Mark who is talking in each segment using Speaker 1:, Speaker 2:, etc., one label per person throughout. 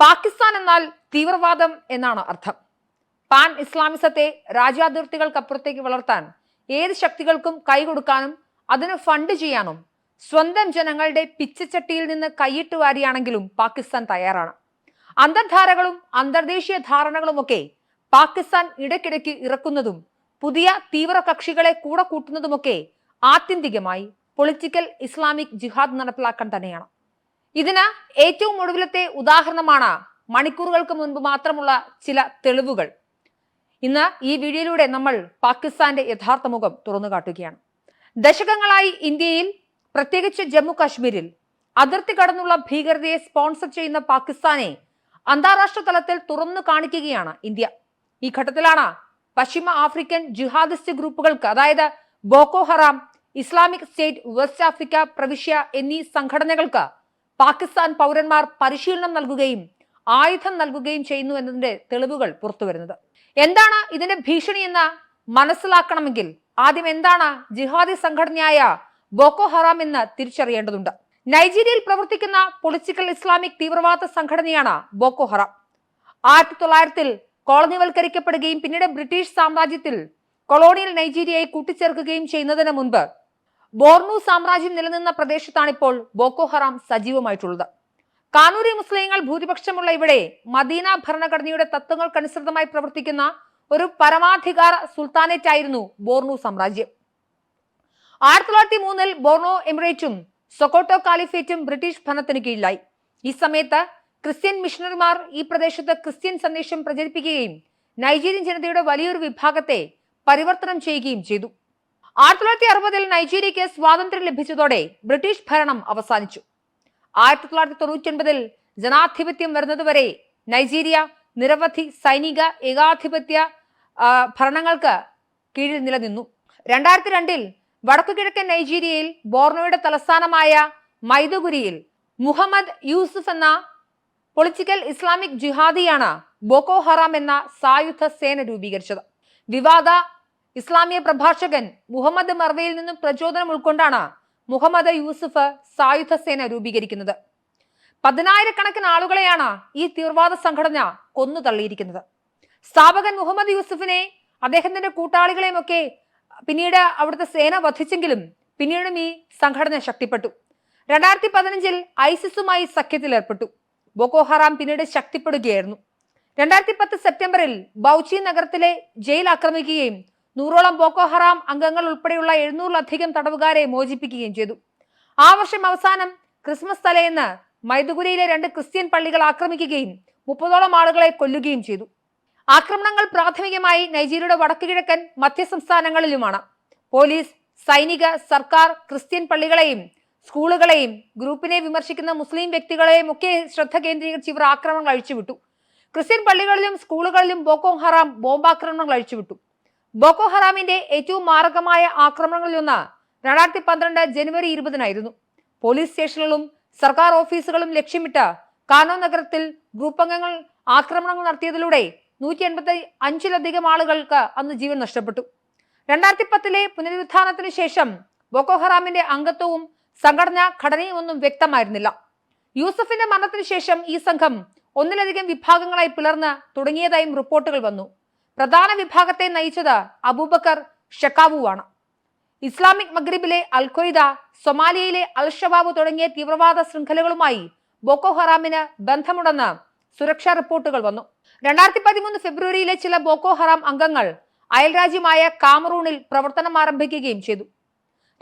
Speaker 1: പാകിസ്ഥാൻ എന്നാൽ തീവ്രവാദം എന്നാണ് അർത്ഥം. പാൻ ഇസ്ലാമിസത്തെ രാജ്യാതിർത്തികൾക്കപ്പുറത്തേക്ക് വളർത്താൻ ഏത് ശക്തികൾക്കും കൈകൊടുക്കാനും അതിന് ഫണ്ട് ചെയ്യാനും സ്വന്തം ജനങ്ങളുടെ പിച്ചച്ചട്ടിയിൽ നിന്ന് കൈയിട്ട് വാരിയാണെങ്കിലും പാകിസ്ഥാൻ തയ്യാറാണ്. അന്തർധാരകളും അന്തർദേശീയ ധാരണകളും ഒക്കെ പാകിസ്ഥാൻ ഇടയ്ക്കിടയ്ക്ക് ഇറക്കുന്നതും പുതിയ തീവ്ര കക്ഷികളെ കൂടെ കൂട്ടുന്നതുമൊക്കെ ആത്യന്തികമായി പൊളിറ്റിക്കൽ ഇസ്ലാമിക് ജിഹാദ് നടപ്പിലാക്കാൻ തന്നെയാണ്. ഇതിന് ഏറ്റവും ഒടുവിലത്തെ ഉദാഹരണമാണ് മണിക്കൂറുകൾക്ക് മുൻപ് മാത്രമുള്ള ചില തെളിവുകൾ. ഇന്ന് ഈ വീഡിയോയിലൂടെ നമ്മൾ പാകിസ്ഥാന്റെ യഥാർത്ഥ മുഖം തുറന്നു കാട്ടുകയാണ്. ദശകങ്ങളായി ഇന്ത്യയിൽ പ്രത്യേകിച്ച് ജമ്മു കാശ്മീരിൽ അതിർത്തി കടന്നുള്ള ഭീകരതയെ സ്പോൺസർ ചെയ്യുന്ന പാകിസ്ഥാനെ അന്താരാഷ്ട്ര തലത്തിൽ തുറന്നു കാണിക്കുകയാണ് ഇന്ത്യ. ഈ ഘട്ടത്തിലാണ് പശ്ചിമ ആഫ്രിക്കൻ ജിഹാദിസ്റ്റ് ഗ്രൂപ്പുകൾക്ക് അതായത് Boko Haram Islamic State West Africa പ്രവിശ്യ എന്നീ സംഘടനകൾക്ക് പാകിസ്ഥാൻ പൗരന്മാർ പരിശീലനം നൽകുകയും ആയുധം നൽകുകയും ചെയ്യുന്നു എന്നതിന്റെ തെളിവുകൾ പുറത്തുവരുന്നത്. എന്താണ് ഇതിന്റെ ഭീഷണി എന്ന് മനസ്സിലാക്കണമെങ്കിൽ ആദ്യം എന്താണ് ജിഹാദി സംഘടനയായ ബോക്കോ ഹറാം എന്ന് തിരിച്ചറിയേണ്ടതുണ്ട്. നൈജീരിയയിൽ പ്രവർത്തിക്കുന്ന പൊളിറ്റിക്കൽ ഇസ്ലാമിക് തീവ്രവാദ സംഘടനയാണ് ബോക്കോ ഹറാം. ആയിരത്തി തൊള്ളായിരത്തിൽ കോളനിവൽക്കരിക്കപ്പെടുകയും പിന്നീട് ബ്രിട്ടീഷ് സാമ്രാജ്യത്തിൽ കൊളോണിയൽ നൈജീരിയയെ കൂട്ടിച്ചേർക്കുകയും ചെയ്യുന്നതിന് മുൻപ് ബോർണു സാമ്രാജ്യം നിലനിന്ന പ്രദേശത്താണിപ്പോൾ ബോക്കോ ഹറാം സജീവമായിട്ടുള്ളത്. കാനൂരി മുസ്ലിങ്ങൾ ഭൂരിപക്ഷമുള്ള ഇവിടെ മദീന ഭരണഘടനയുടെ തത്വങ്ങൾക്കനുസൃതമായി പ്രവർത്തിക്കുന്ന ഒരു പരമാധികാര സുൽത്താനേറ്റ് ആയിരുന്നു ബോർണു സാമ്രാജ്യം. ആയിരത്തി തൊള്ളായിരത്തി മൂന്നിൽ ബോർണോ എമിറേറ്റും സൊക്കോട്ടോ കാലിഫേറ്റും ബ്രിട്ടീഷ് ഭരണത്തിന് കീഴിലായി. ഈ സമയത്ത് ക്രിസ്ത്യൻ മിഷണറിമാർ ഈ പ്രദേശത്ത് ക്രിസ്ത്യൻ സന്ദേശം പ്രചരിപ്പിക്കുകയും നൈജീരിയൻ ജനതയുടെ വലിയൊരു വിഭാഗത്തെ പരിവർത്തനം ചെയ്യുകയും ചെയ്തു. ആയിരത്തി തൊള്ളായിരത്തി അറുപതിൽ നൈജീരിയയ്ക്ക് സ്വാതന്ത്ര്യം ലഭിച്ചതോടെ ബ്രിട്ടീഷ് ഭരണം അവസാനിച്ചു. ആയിരത്തി തൊള്ളായിരത്തി തൊണ്ണൂറ്റി ഒൻപതിൽ ജനാധിപത്യം വരുന്നതുവരെ നൈജീരിയ നിരവധി സൈനിക ഏകാധിപത്യ ഭരണങ്ങൾക്ക് കീഴിൽ നിലനിന്നു. രണ്ടായിരത്തി രണ്ടിൽ വടക്കു കിഴക്കൻ നൈജീരിയയിൽ ബോർണോയുടെ തലസ്ഥാനമായ മൈദുഗുരിയിൽ മുഹമ്മദ് യൂസുഫ് എന്ന പൊളിറ്റിക്കൽ ഇസ്ലാമിക് ജിഹാദിയാണ് ബോക്കോ ഹറാം എന്ന സായുധ സേന രൂപീകരിച്ചത്. വിവാദ ഇസ്ലാമിയ പ്രഭാഷകൻ മുഹമ്മദ് മർവയിൽ നിന്നും പ്രചോദനം ഉൾക്കൊണ്ടാണ് മുഹമ്മദ് യൂസുഫ് സായുധ സേന രൂപീകരിക്കുന്നത്. പതിനായിരക്കണക്കിന് ആളുകളെയാണ് ഈ തീവ്രവാദ സംഘടന കൊന്നു തള്ളിയിരിക്കുന്നത്. സ്ഥാപകൻ മുഹമ്മദ് യൂസുഫിനെ അദ്ദേഹത്തിന്റെ കൂട്ടാളികളെയും ഒക്കെ പിന്നീട് അവിടുത്തെ സേന വധിച്ചെങ്കിലും പിന്നീടും ഈ സംഘടന ശക്തിപ്പെട്ടു. രണ്ടായിരത്തി പതിനഞ്ചിൽ ഐസിസുമായി സഖ്യത്തിൽ ഏർപ്പെട്ടു. ബോക്കോഹറാം പിന്നീട് ശക്തിപ്പെടുകയായിരുന്നു. രണ്ടായിരത്തി പത്ത് സെപ്റ്റംബറിൽ ബൗച്ചി നഗരത്തിലെ ജയിൽ ആക്രമിക്കുകയും നൂറോളം ബോക്കോ ഹറാം അംഗങ്ങൾ ഉൾപ്പെടെയുള്ള എഴുന്നൂറിലധികം തടവുകാരെ മോചിപ്പിക്കുകയും ചെയ്തു. ആ വർഷം അവസാനം ക്രിസ്മസ് തലേന്ന് മൈദുഗുരിയിലെ രണ്ട് ക്രിസ്ത്യൻ പള്ളികൾ ആക്രമിക്കുകയും മുപ്പതോളം ആളുകളെ കൊല്ലുകയും ചെയ്തു. ആക്രമണങ്ങൾ പ്രാഥമികമായി നൈജീരിയയുടെ വടക്കുകിഴക്കൻ മധ്യ സംസ്ഥാനങ്ങളിലുമാണ് പോലീസ് സൈനിക സർക്കാർ ക്രിസ്ത്യൻ പള്ളികളെയും സ്കൂളുകളെയും ഗ്രൂപ്പിനെ വിമർശിക്കുന്ന മുസ്ലിം വ്യക്തികളെയും ഒക്കെ ശ്രദ്ധ കേന്ദ്രീകരിച്ച് ഇവർ ആക്രമണങ്ങൾ അഴിച്ചുവിട്ടു. ക്രിസ്ത്യൻ പള്ളികളിലും സ്കൂളുകളിലും ബോക്കോ ഹറാം ബോംബാക്രമണങ്ങൾ അഴിച്ചുവിട്ടു. ബോക്കോ ഹറാമിന്റെ ഏറ്റവും മാരകമായ ആക്രമണങ്ങളിലൊന്ന് രണ്ടായിരത്തി പന്ത്രണ്ട് ജനുവരി ഇരുപതിനായിരുന്നു. പോലീസ് സ്റ്റേഷനുകളും സർക്കാർ ഓഫീസുകളും ലക്ഷ്യമിട്ട് കാനോ നഗരത്തിൽ ഗ്രൂപ്പ് അംഗങ്ങൾ ആക്രമണങ്ങൾ നടത്തിയതിലൂടെ നൂറ്റി എൺപത്തി അഞ്ചിലധികം ആളുകൾക്ക് അന്ന് ജീവൻ നഷ്ടപ്പെട്ടു. രണ്ടായിരത്തി പത്തിലെ പുനരുത്ഥാനത്തിന് ശേഷം ബോക്കോ ഹറാമിന്റെ അംഗത്വവും സംഘടനാ ഘടനയും ഒന്നും വ്യക്തമായിരുന്നില്ല. യൂസഫിന്റെ മരണത്തിന് ശേഷം ഈ സംഘം ഒന്നിലധികം വിഭാഗങ്ങളായി പിളർന്ന് തുടങ്ങിയതായും റിപ്പോർട്ടുകൾ വന്നു. പ്രധാന വിഭാഗത്തെ നയിച്ചത് അബൂബക്കർ ഷക്കാവുവാണ്. ഇസ്ലാമിക് മഗ്രിബിലെ അൽ സൊമാലിയയിലെ അൽ ഷബാബ് തുടങ്ങിയ തീവ്രവാദ ശൃംഖലകളുമായി ബോക്കോ ഹറാമിന് ബന്ധമുണ്ടെന്ന് സുരക്ഷാ റിപ്പോർട്ടുകൾ വന്നു. രണ്ടായിരത്തി പതിമൂന്ന് ഫെബ്രുവരിയിലെ ചില ബോക്കോ ഹറാം അംഗങ്ങൾ അയൽരാജ്യമായ കാമറൂണിൽ പ്രവർത്തനം ആരംഭിക്കുകയും ചെയ്തു.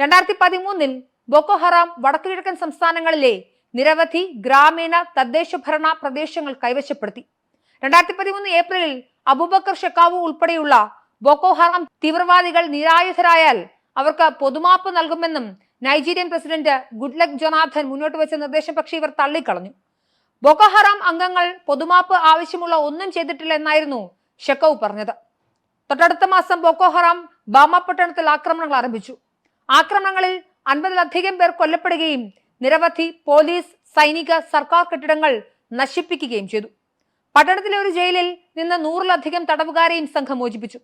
Speaker 1: രണ്ടായിരത്തി പതിമൂന്നിൽ ബോക്കോ ഹറാം വടക്കുകിഴക്കൻ സംസ്ഥാനങ്ങളിലെ നിരവധി ഗ്രാമീണ തദ്ദേശ ഭരണ പ്രദേശങ്ങൾ കൈവശപ്പെടുത്തി. രണ്ടായിരത്തി പതിമൂന്ന് ഏപ്രിലിൽ അബൂബക്കർ ഷെക്കാവു ഉൾപ്പെടെയുള്ള ബോക്കോ ഹറാം തീവ്രവാദികൾ നിരായുധരായാൽ അവർക്ക് പൊതുമാപ്പ് നൽകുമെന്നും നൈജീരിയൻ പ്രസിഡന്റ് ഗുഡ്ലക് ജൊനാഥൻ മുന്നോട്ട് വെച്ച നിർദ്ദേശം പക്ഷേ ഇവർ തള്ളിക്കളഞ്ഞു. ബോക്കോ ഹറാം അംഗങ്ങൾ പൊതുമാപ്പ് ആവശ്യമുള്ള ഒന്നും ചെയ്തിട്ടില്ല എന്നായിരുന്നു ഷെക്കൌ പറഞ്ഞത്. തൊട്ടടുത്ത മാസം ബോക്കോ ഹറാം ബാമ പട്ടണത്തിൽ ആക്രമണങ്ങൾ ആരംഭിച്ചു. ആക്രമണങ്ങളിൽ അൻപതിലധികം പേർ കൊല്ലപ്പെടുകയും നിരവധി പോലീസ് സൈനിക സർക്കാർ കെട്ടിടങ്ങൾ നശിപ്പിക്കുകയും ചെയ്തു. പട്ടണത്തിലെ ഒരു ജയിലിൽ നിന്ന് നൂറിലധികം തടവുകാരെയും സംഘം മോചിപ്പിച്ചു.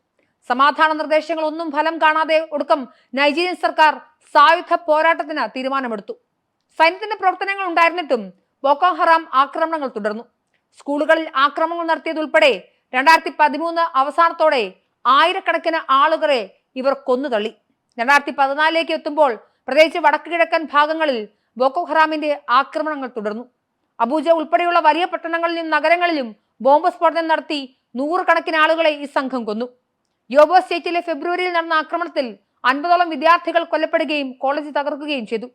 Speaker 1: സമാധാന നിർദ്ദേശങ്ങൾ ഒന്നും ഫലം കാണാതെ ഒടുക്കം നൈജീരിയൻ സർക്കാർ സായുധ പോരാട്ടത്തിന് തീരുമാനമെടുത്തു. സൈന്യത്തിന്റെ പ്രവർത്തനങ്ങൾ ഉണ്ടായിരുന്നിട്ടും ബോക്കോ ഹറാം ആക്രമണങ്ങൾ തുടർന്നു. സ്കൂളുകളിൽ ആക്രമണങ്ങൾ നടത്തിയതുൾപ്പെടെ രണ്ടായിരത്തി പതിമൂന്ന് അവസാനത്തോടെ ആയിരക്കണക്കിന് ആളുകളെ ഇവർ കൊന്നുതള്ളി. രണ്ടായിരത്തി പതിനാലിലേക്ക് എത്തുമ്പോൾ പ്രത്യേകിച്ച് വടക്ക് കിഴക്കൻ ഭാഗങ്ങളിൽ ബോക്കോ ഹറാമിന്റെ ആക്രമണങ്ങൾ തുടർന്നു. അബൂജ ഉൾപ്പെടെയുള്ള വലിയ പട്ടണങ്ങളിലും നഗരങ്ങളിലും ബോംബ് സ്ഫോടനം നടത്തി നൂറുകണക്കിന് ആളുകളെ ഈ സംഘം കൊന്നു. യോബോ സ്റ്റേറ്റിലെ ഫെബ്രുവരിയിൽ നടന്ന ആക്രമണത്തിൽ അൻപതോളം വിദ്യാർത്ഥികൾ കൊല്ലപ്പെടുകയും കോളേജ് തകർക്കുകയും ചെയ്തു.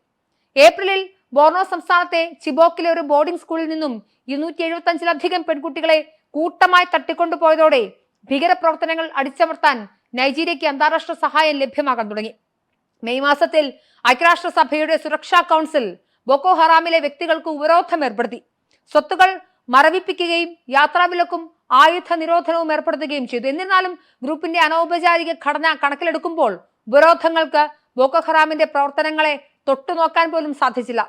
Speaker 1: ഏപ്രിലിൽ ബോർണോ സംസ്ഥാനത്തെ ചിബോക്കിലെ ഒരു ബോർഡിംഗ് സ്കൂളിൽ നിന്നും ഇരുന്നൂറ്റി എഴുപത്തഞ്ചിലധികം പെൺകുട്ടികളെ കൂട്ടമായി തട്ടിക്കൊണ്ടുപോയതോടെ ഭീകരപ്രവർത്തനങ്ങൾ അടിച്ചമർത്താൻ നൈജീരിയയ്ക്ക് അന്താരാഷ്ട്ര സഹായം ലഭ്യമാകാൻ തുടങ്ങി. മെയ് മാസത്തിൽ ഐക്യരാഷ്ട്രസഭയുടെ സുരക്ഷാ കൗൺസിൽ ബൊക്കോ ഹറാമിലെ വ്യക്തികൾക്ക് ഉപരോധം ഏർപ്പെടുത്തി. സ്വത്തുകൾ മറവിപ്പിക്കുകയും യാത്രാവിലക്കും ആയുധ നിരോധനവും ഏർപ്പെടുത്തുകയും ചെയ്തു. എന്നിരുന്നാലും ഗ്രൂപ്പിന്റെ അനൗപചാരിക ഘടന കണക്കിലെടുക്കുമ്പോൾ ഉപരോധങ്ങൾക്ക് ബോക്കഹറാമിന്റെ പ്രവർത്തനങ്ങളെ തൊട്ടുനോക്കാൻ പോലും സാധിച്ചില്ല.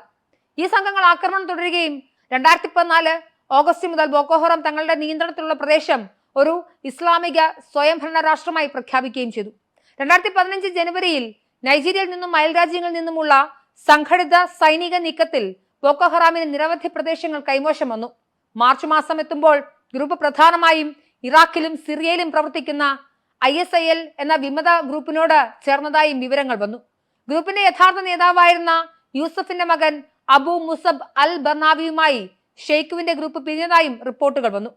Speaker 1: ഈ സംഘങ്ങൾ ആക്രമണം തുടരുകയും രണ്ടായിരത്തി പതിനാല് ഓഗസ്റ്റ് മുതൽ ബോക്കോഹറം തങ്ങളുടെ നിയന്ത്രണത്തിലുള്ള പ്രദേശം ഒരു ഇസ്ലാമിക സ്വയംഭരണ രാഷ്ട്രമായി പ്രഖ്യാപിക്കുകയും ചെയ്തു. രണ്ടായിരത്തി പതിനഞ്ച് ജനുവരിയിൽ നൈജീരിയയിൽ നിന്നും അയൽരാജ്യങ്ങളിൽ നിന്നുമുള്ള സംഘടിത സൈനിക നീക്കത്തിൽ ബോക്കോഹറാമിന് നിരവധി പ്രദേശങ്ങൾ കൈമോശം വന്നു. മാർച്ച് മാസം എത്തുമ്പോൾ ഗ്രൂപ്പ് പ്രധാനമായും ഇറാഖിലും സിറിയയിലും പ്രവർത്തിക്കുന്ന ഐ എസ് ഐ എൽ എന്ന വിമത ഗ്രൂപ്പിനോട് ചേർന്നതായും വിവരങ്ങൾ വന്നു. ഗ്രൂപ്പിന്റെ യഥാർത്ഥ നേതാവായിരുന്ന യൂസഫിന്റെ മകൻ അബു മുസബ് അൽ ബർണാവിയുമായി ഷെയ്ഖുവിന്റെ ഗ്രൂപ്പ് പിരിഞ്ഞതായും റിപ്പോർട്ടുകൾ വന്നു.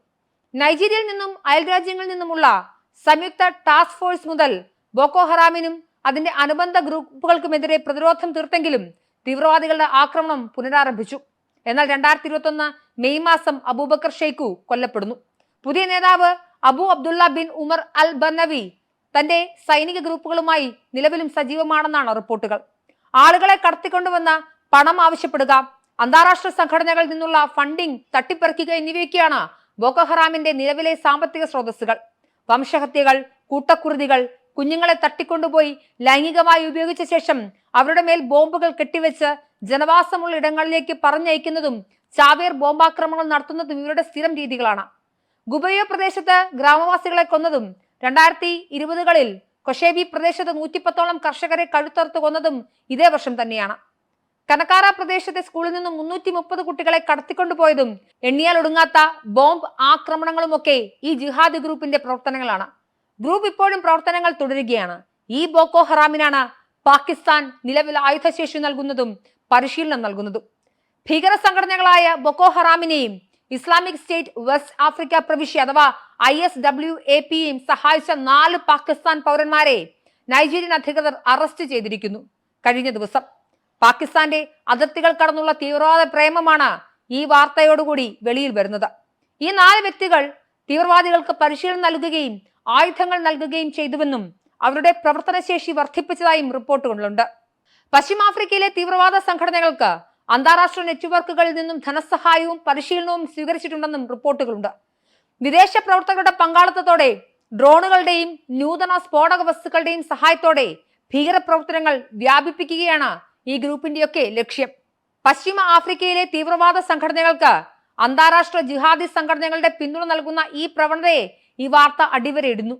Speaker 1: നൈജീരിയയിൽ നിന്നും അയൽ രാജ്യങ്ങളിൽ നിന്നുമുള്ള സംയുക്ത ടാസ്ക് ഫോഴ്സ് മുതൽ ബോക്കോ ഹറാമിനും അതിന്റെ അനുബന്ധ ഗ്രൂപ്പുകൾക്കുമെതിരെ പ്രതിരോധം തീർത്തെങ്കിലും തീവ്രവാദികളുടെ ആക്രമണം പുനരാരംഭിച്ചു. എന്നാൽ രണ്ടായിരത്തി ഇരുപത്തി ഒന്ന് മെയ് മാസം അബൂബക്കർ ഷെയ്ഖു കൊല്ലപ്പെടുന്നു. പുതിയ നേതാവ് Abu Abdullah bin Umar al Barnawi തന്റെ സൈനിക ഗ്രൂപ്പുകളുമായി നിലവിലും സജീവമാണെന്നാണ് റിപ്പോർട്ടുകൾ. ആളുകളെ കടത്തിക്കൊണ്ടുവന്ന പണം ആവശ്യപ്പെടുക അന്താരാഷ്ട്ര സംഘടനകളിൽ നിന്നുള്ള ഫണ്ടിംഗ് തട്ടിപ്പറിക്കുക എന്നിവയൊക്കെയാണ് ബോക്കഹറാമിന്റെ നിലവിലെ സാമ്പത്തിക സ്രോതസ്സുകൾ. വംശഹത്യകൾ കൂട്ടക്കുരുതികൾ കുഞ്ഞുങ്ങളെ തട്ടിക്കൊണ്ടുപോയി ലൈംഗികമായി ഉപയോഗിച്ച ശേഷം അവരുടെ മേൽ ബോംബുകൾ കെട്ടിവെച്ച് ജനവാസമുള്ള ഇടങ്ങളിലേക്ക് പറഞ്ഞയക്കുന്നതും ചാവേർ ബോംബാക്രമണങ്ങൾ നടത്തുന്നതും ഇവരുടെ സ്ഥിരം രീതികളാണ്. ഗുബയോ പ്രദേശത്ത് ഗ്രാമവാസികളെ കൊന്നതും രണ്ടായിരത്തി ഇരുപതുകളിൽ കൊഷേബി പ്രദേശത്ത് നൂറ്റിപ്പത്തോളം കർഷകരെ കഴുത്തറുത്ത് കൊന്നതും ഇതേ വർഷം തന്നെയാണ്. കനക്കാറ പ്രദേശത്തെ സ്കൂളിൽ നിന്നും മുന്നൂറ്റി മുപ്പത് കുട്ടികളെ കടത്തിക്കൊണ്ടുപോയതും എണ്ണിയാൽ ഒടുങ്ങാത്ത ബോംബ് ആക്രമണങ്ങളുമൊക്കെ ഈ ജിഹാദ് ഗ്രൂപ്പിന്റെ പ്രവർത്തനങ്ങളാണ്. ഗ്രൂപ്പ് ഇപ്പോഴും പ്രവർത്തനങ്ങൾ തുടരുകയാണ്. ഈ ബോക്കോ ഹറാമിനാണ് പാകിസ്ഥാൻ നിലവിൽ ആയുധശേഷി നൽകുന്നതും പരിശീലനം നൽകുന്നതും. ഭീകര സംഘടനകളായ ബൊക്കോ ഹറാമിനെയും ഇസ്ലാമിക് സ്റ്റേറ്റ് വെസ്റ്റ് ആഫ്രിക്ക പ്രവിശ്യ അഥവാ ഐ എസ് ഡബ്ല്യു എ പിയും സഹായിച്ച നാല് പാകിസ്ഥാൻ പൗരന്മാരെ നൈജീരിയൻ അധികൃതർ അറസ്റ്റ് ചെയ്തിരിക്കുന്നു കഴിഞ്ഞ ദിവസം. പാകിസ്ഥാന്റെ അതിർത്തികൾ കടന്നുള്ള തീവ്രവാദ പ്രേമമാണ് ഈ വാർത്തയോടുകൂടി വെളിയിൽ വരുന്നത്. ഈ നാല് വ്യക്തികൾ തീവ്രവാദികൾക്ക് പരിശീലനം നൽകുകയും ആയുധങ്ങൾ നൽകുകയും ചെയ്തുവെന്നും അവരുടെ പ്രവർത്തനശേഷി വർദ്ധിപ്പിച്ചതായും റിപ്പോർട്ടുകളുണ്ട് പശ്ചിമാഫ്രിക്കയിലെ തീവ്രവാദ സംഘടനകൾക്ക് അന്താരാഷ്ട്ര നെറ്റ്വർക്കുകളിൽ നിന്നും ധനസഹായവും പരിശീലനവും സ്വീകരിച്ചിട്ടുണ്ടെന്നും റിപ്പോർട്ടുകളുണ്ട്. വിദേശ പ്രവർത്തകരുടെ പങ്കാളിത്തത്തോടെ ഡ്രോണുകളുടെയും നൂതന സ്ഫോടക വസ്തുക്കളുടെയും സഹായത്തോടെ ഭീകരപ്രവർത്തനങ്ങൾ വ്യാപിപ്പിക്കുകയാണ് ഈ ഗ്രൂപ്പിന്റെയൊക്കെ ലക്ഷ്യം. പശ്ചിമ ആഫ്രിക്കയിലെ തീവ്രവാദ സംഘടനകൾക്ക് അന്താരാഷ്ട്ര ജിഹാദി സംഘടനകളുടെ പിന്തുണ നൽകുന്ന ഈ പ്രവണതയെ ഈ വാർത്ത അടിവരയിടുന്നു.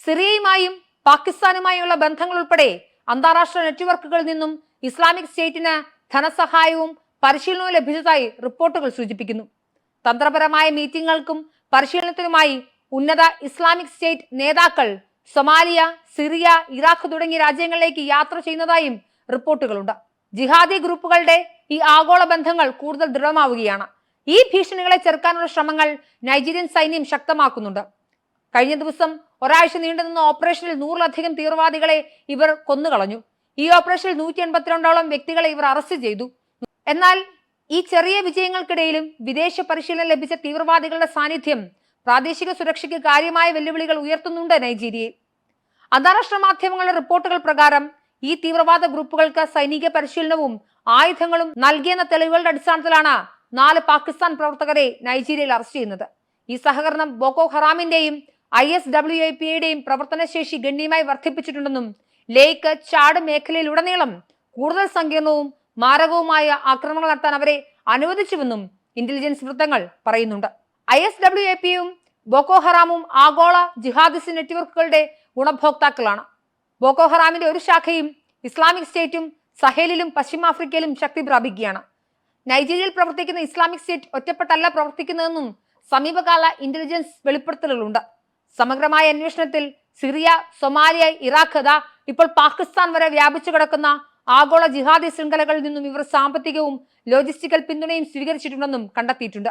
Speaker 1: സിറിയയുമായും പാകിസ്ഥാനുമായുള്ള ബന്ധങ്ങൾ ഉൾപ്പെടെ അന്താരാഷ്ട്ര നെറ്റ്വർക്കുകളിൽ നിന്നും ഇസ്ലാമിക് സ്റ്റേറ്റിന് ധനസഹായവും പരിശീലനവും ലഭിച്ചതായി റിപ്പോർട്ടുകൾ സൂചിപ്പിക്കുന്നു. തന്ത്രപരമായ മീറ്റിംഗുകൾക്കും പരിശീലനത്തിനുമായി ഉന്നത ഇസ്ലാമിക് സ്റ്റേറ്റ് നേതാക്കൾ സൊമാലിയ സിറിയ ഇറാഖ് തുടങ്ങിയ രാജ്യങ്ങളിലേക്ക് യാത്ര ചെയ്യുന്നതായും റിപ്പോർട്ടുകളുണ്ട്. ജിഹാദി ഗ്രൂപ്പുകളുടെ ഈ ആഗോള ബന്ധങ്ങൾ കൂടുതൽ ദൃഢമാവുകയാണ്. ഈ ഭീഷണികളെ ചെറുക്കാനുള്ള ശ്രമങ്ങൾ നൈജീരിയൻ സൈന്യം ശക്തമാക്കുന്നുണ്ട്. കഴിഞ്ഞ ദിവസം ഒരാഴ്ച നീണ്ടുനിന്ന ഓപ്പറേഷനിൽ നൂറിലധികം തീവ്രവാദികളെ ഇവർ കൊന്നുകളഞ്ഞു. ഈ ഓപ്പറേഷനിൽ നൂറ്റി എൺപത്തിരണ്ടോളം വ്യക്തികളെ ഇവർ അറസ്റ്റ് ചെയ്തു. എന്നാൽ ഈ ചെറിയ വിജയങ്ങൾക്കിടയിലും വിദേശ പരിശീലനം ലഭിച്ച തീവ്രവാദികളുടെ സാന്നിധ്യം പ്രാദേശിക സുരക്ഷയ്ക്ക് കാര്യമായ വെല്ലുവിളികൾ ഉയർത്തുന്നുണ്ട് നൈജീരിയയിൽ. അന്താരാഷ്ട്ര മാധ്യമങ്ങളുടെ റിപ്പോർട്ടുകൾ പ്രകാരം ഈ തീവ്രവാദ ഗ്രൂപ്പുകൾക്ക് സൈനിക പരിശീലനവും ആയുധങ്ങളും നൽകിയെന്ന തെളിവുകളുടെ അടിസ്ഥാനത്തിലാണ് നാല് പാകിസ്ഥാൻ പ്രവർത്തകരെ നൈജീരിയയിൽ അറസ്റ്റ് ചെയ്യുന്നത്. ഈ സഹകരണം ബോക്കോ ഹറാമിന്റെയും ഐ എസ് ഡബ്ല്യു ഐ പിയുടെയും പ്രവർത്തനശേഷി ഗണ്യമായി വർദ്ധിപ്പിച്ചിട്ടുണ്ടെന്നും ലേക്ക് ചാട് മേഖലയിലുടനീളം കൂടുതൽ സങ്കീർണവും മാരകവുമായ ആക്രമണങ്ങൾ നടത്താൻ അവരെ അനുവദിച്ചുവെന്നും ഇന്റലിജൻസ് വൃത്തങ്ങൾ പറയുന്നുണ്ട്. ഐ എസ് ഡബ്ല്യു എ പിയും ബോക്കോഹറാമും ആഗോള ജിഹാദിസ്റ്റ് നെറ്റ്വർക്കുകളുടെ ഗുണഭോക്താക്കളാണ്. ബോക്കോഹറാമിന്റെ ഒരു ശാഖയും ഇസ്ലാമിക് സ്റ്റേറ്റും സഹേലിലും പശ്ചിമാഫ്രിക്കയിലും ശക്തി പ്രാപിക്കുകയാണ്. നൈജീരിയയിൽ പ്രവർത്തിക്കുന്ന ഇസ്ലാമിക് സ്റ്റേറ്റ് ഒറ്റപ്പെട്ടല്ല പ്രവർത്തിക്കുന്നതെന്നും സമീപകാല ഇന്റലിജൻസ് വെളിപ്പെടുത്തലുകളുണ്ട്. സമഗ്രമായ അന്വേഷണത്തിൽ സിറിയ സൊമാലിയ ഇറാഖ് അതാ ഇപ്പോൾ പാകിസ്ഥാൻ വരെ വ്യാപിച്ചു കിടക്കുന്ന ആഗോള ജിഹാദി ശൃംഖലകളിൽ നിന്നും ഇവർ സാമ്പത്തികവും ലോജിസ്റ്റിക്കൽ പിന്തുണയും സ്വീകരിച്ചിട്ടുണ്ടെന്നും കണ്ടെത്തിയിട്ടുണ്ട്.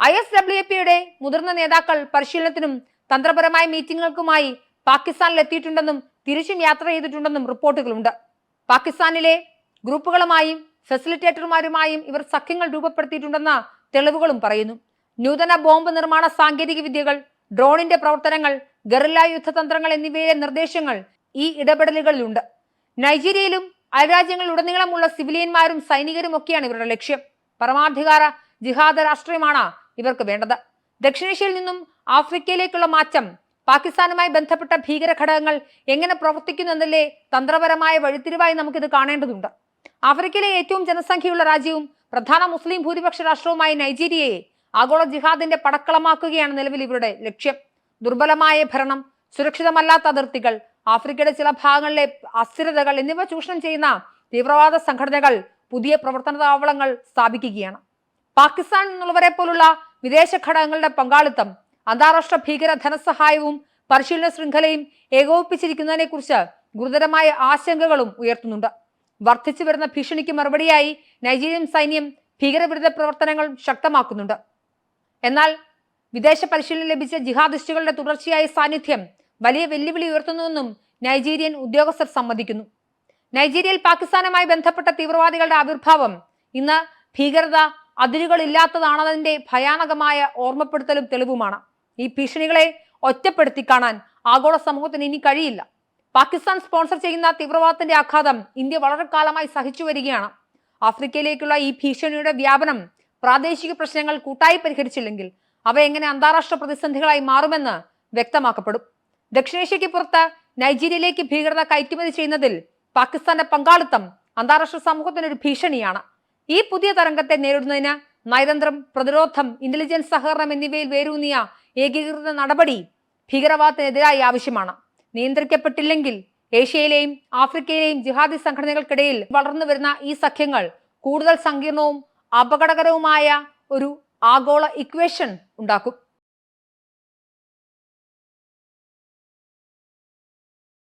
Speaker 1: ഐ എസ് ഡബ്ല്യു പിയുടെ മുതിർന്ന നേതാക്കൾ പരിശീലനത്തിനും തന്ത്രപരമായ മീറ്റിംഗുകൾക്കുമായി പാകിസ്ഥാനിൽ എത്തിയിട്ടുണ്ടെന്നും തിരിച്ചും യാത്ര ചെയ്തിട്ടുണ്ടെന്നും റിപ്പോർട്ടുകളുണ്ട്. പാകിസ്ഥാനിലെ ഗ്രൂപ്പുകളുമായും ഫെസിലിറ്റേറ്റർമാരുമായും ഇവർ സഖ്യങ്ങൾ രൂപപ്പെടുത്തിയിട്ടുണ്ടെന്ന തെളിവുകളും പറയുന്നു. നൂതന ബോംബ് നിർമ്മാണ സാങ്കേതിക വിദ്യകൾ ഡ്രോണിന്റെ പ്രവർത്തനങ്ങൾ ഗറില്ല യുദ്ധതന്ത്രങ്ങൾ എന്നിവയിലെ നിർദ്ദേശങ്ങൾ ഈ ഇടപെടലുകളിലുണ്ട്. നൈജീരിയയിലും അയൽരാജ്യങ്ങളിലുടനീളമുള്ള സിവിലിയന്മാരും സൈനികരും ഒക്കെയാണ് ഇവരുടെ ലക്ഷ്യം. പരമാധികാര ജിഹാദ രാഷ്ട്രീയമാണ് ഇവർക്ക് വേണ്ടത്. ദക്ഷിണേഷ്യയിൽ നിന്നും ആഫ്രിക്കയിലേക്കുള്ള മാറ്റം പാകിസ്ഥാനുമായി ബന്ധപ്പെട്ട ഭീകര ഘടകങ്ങൾ എങ്ങനെ പ്രവർത്തിക്കുന്നു എന്നല്ലേ തന്ത്രപരമായ വഴിത്തിരിവായി നമുക്കിത് കാണേണ്ടതുണ്ട്. ആഫ്രിക്കയിലെ ഏറ്റവും ജനസംഖ്യയുള്ള രാജ്യവും പ്രധാന മുസ്ലിം ഭൂരിപക്ഷ രാഷ്ട്രവുമായ നൈജീരിയയെ ആഗോള ജിഹാദിന്റെ പടക്കളമാക്കുകയാണ് നിലവിൽ ഇവരുടെ ലക്ഷ്യം. ദുർബലമായ ഭരണം സുരക്ഷിതമല്ലാത്ത അതിർത്തികൾ ആഫ്രിക്കയുടെ ചില ഭാഗങ്ങളിലെ അസ്ഥിരതകൾ എന്നിവ ചൂഷണം ചെയ്യുന്ന തീവ്രവാദ സംഘടനകൾ പുതിയ പ്രവർത്തന താവളങ്ങൾ സ്ഥാപിക്കുകയാണ്. പാകിസ്ഥാൻ നിന്നുള്ളവരെ പോലുള്ള വിദേശ ഘടകങ്ങളുടെ പങ്കാളിത്തം അന്താരാഷ്ട്ര ഭീകര ധനസഹായവും പരിശീലന ശൃംഖലയും ഏകോപിപ്പിച്ചിരിക്കുന്നതിനെ കുറിച്ച് ഗുരുതരമായ ആശങ്കകളും ഉയർത്തുന്നുണ്ട്. വർദ്ധിച്ചു വരുന്ന ഭീഷണിക്ക് മറുപടിയായി നൈജീരിയൻ സൈന്യം ഭീകരവിരുദ്ധ പ്രവർത്തനങ്ങൾ ശക്തമാക്കുന്നുണ്ട്. എന്നാൽ വിദേശ പരിശീലനം ലഭിച്ച ജിഹാദിസ്റ്റുകളുടെ തുടർച്ചയായ സാന്നിധ്യം വലിയ വെല്ലുവിളി ഉയർത്തുന്നുവെന്നും നൈജീരിയൻ ഉദ്യോഗസ്ഥർ സമ്മതിക്കുന്നു. നൈജീരിയയിൽ പാകിസ്ഥാനുമായി ബന്ധപ്പെട്ട തീവ്രവാദികളുടെ ആവിർഭാവം ഇന്ന് ഭീകരത അതിരുകളില്ലാത്തതാണതിന്റെ ഭയാനകമായ ഓർമ്മപ്പെടുത്തലും തെളിവുമാണ്. ഈ ഭീഷണികളെ ഒറ്റപ്പെടുത്തി കാണാൻ ആഗോള സമൂഹത്തിന് ഇനി കഴിയില്ല. പാകിസ്ഥാൻ സ്പോൺസർ ചെയ്യുന്ന തീവ്രവാദത്തിന്റെ ആഘാതം ഇന്ത്യ വളരെ കാലമായി സഹിച്ചു വരികയാണ്. ആഫ്രിക്കയിലേക്കുള്ള ഈ ഭീഷണിയുടെ വ്യാപനം പ്രാദേശിക പ്രശ്നങ്ങൾ കൂട്ടായി പരിഹരിച്ചില്ലെങ്കിൽ അവ എങ്ങനെ അന്താരാഷ്ട്ര പ്രതിസന്ധികളായി മാറുമെന്ന് വ്യക്തമാക്കപ്പെടും. ദക്ഷിണേഷ്യയ്ക്ക് പുറത്ത് നൈജീരിയയിലേക്ക് ഭീകരത കയറ്റുമതി ചെയ്യുന്നതിൽ പാകിസ്ഥാന്റെ പങ്കാളിത്തം അന്താരാഷ്ട്ര സമൂഹത്തിനൊരു ഭീഷണിയാണ്. ഈ പുതിയ തരംഗത്തെ നേരിടുന്നതിന് നയതന്ത്രം പ്രതിരോധം ഇന്റലിജൻസ് സഹകരണം എന്നിവയിൽ വേരൂന്നിയ ഏകീകൃത നടപടി ഭീകരവാദത്തിനെതിരായി ആവശ്യമാണ്. നിയന്ത്രിക്കപ്പെട്ടില്ലെങ്കിൽ ഏഷ്യയിലെയും ആഫ്രിക്കയിലെയും ജിഹാദി സംഘടനകൾക്കിടയിൽ വളർന്നു വരുന്ന ഈ സഖ്യങ്ങൾ കൂടുതൽ സങ്കീർണവും അപകടകരവുമായ ഒരു ആഗോള ഇക്വേഷൻ ഉണ്ടാക്കും.